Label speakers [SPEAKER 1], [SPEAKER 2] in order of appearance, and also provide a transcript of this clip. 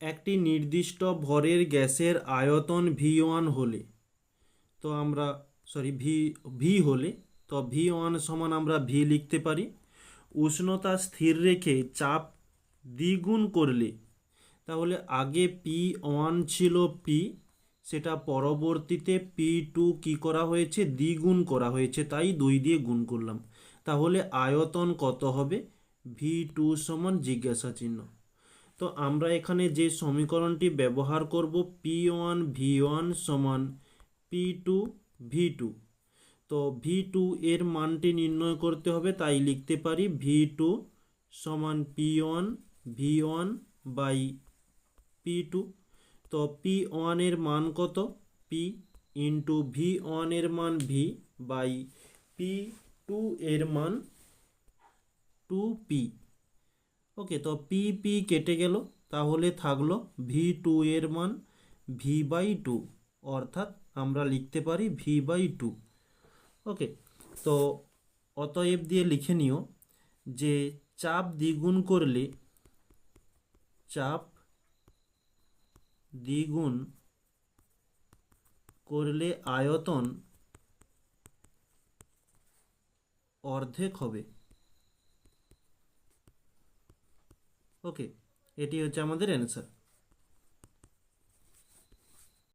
[SPEAKER 1] একটি নির্দিষ্ট ভরের গ্যাসের আয়তন ভি ওয়ান হলে, তো আমরা সরি ভি ভি হলে, তো ভি ওয়ান সমান আমরা ভি লিখতে পারি। উষ্ণতা স্থির রেখে চাপ দ্বিগুণ করলে, তাহলে আগে পি ওয়ান ছিল পি, সেটা পরবর্তীতে পি টু কী করা হয়েছে? দ্বিগুণ করা হয়েছে, তাই দুই দিয়ে গুণ করলাম। তাহলে আয়তন কত হবে? ভি টু সমান জিজ্ঞাসা চিহ্ন তো আমরা এখানে যে সমীকরণটি ব্যবহার করব পি ওয়ান ভি ওয়ান সমান পি টু ভি টু তো ভি টু এর মানটি নির্ণয় করতে হবে, তাই লিখতে পারি ভি টু সমান P one V one by P two তো পি ওয়ানের মান কত? পি ইন্টু ভি ওয়ানের মান ভি বাই পি টু এর মান টু পি ওকে তো পি পি কেটে গেল, তাহলে থাকল ভি টু এর মান ভি বাই টু অর্থাৎ আমরা লিখতে পারি ভি বাই টু ওকে তো অতএব দিয়ে লিখে নিও যে চাপ দ্বিগুণ করলে, চাপ দ্বিগুণ করলে আয়তন অর্ধেক হবে। ওকে এটি হচ্ছে আমাদের অ্যান্সার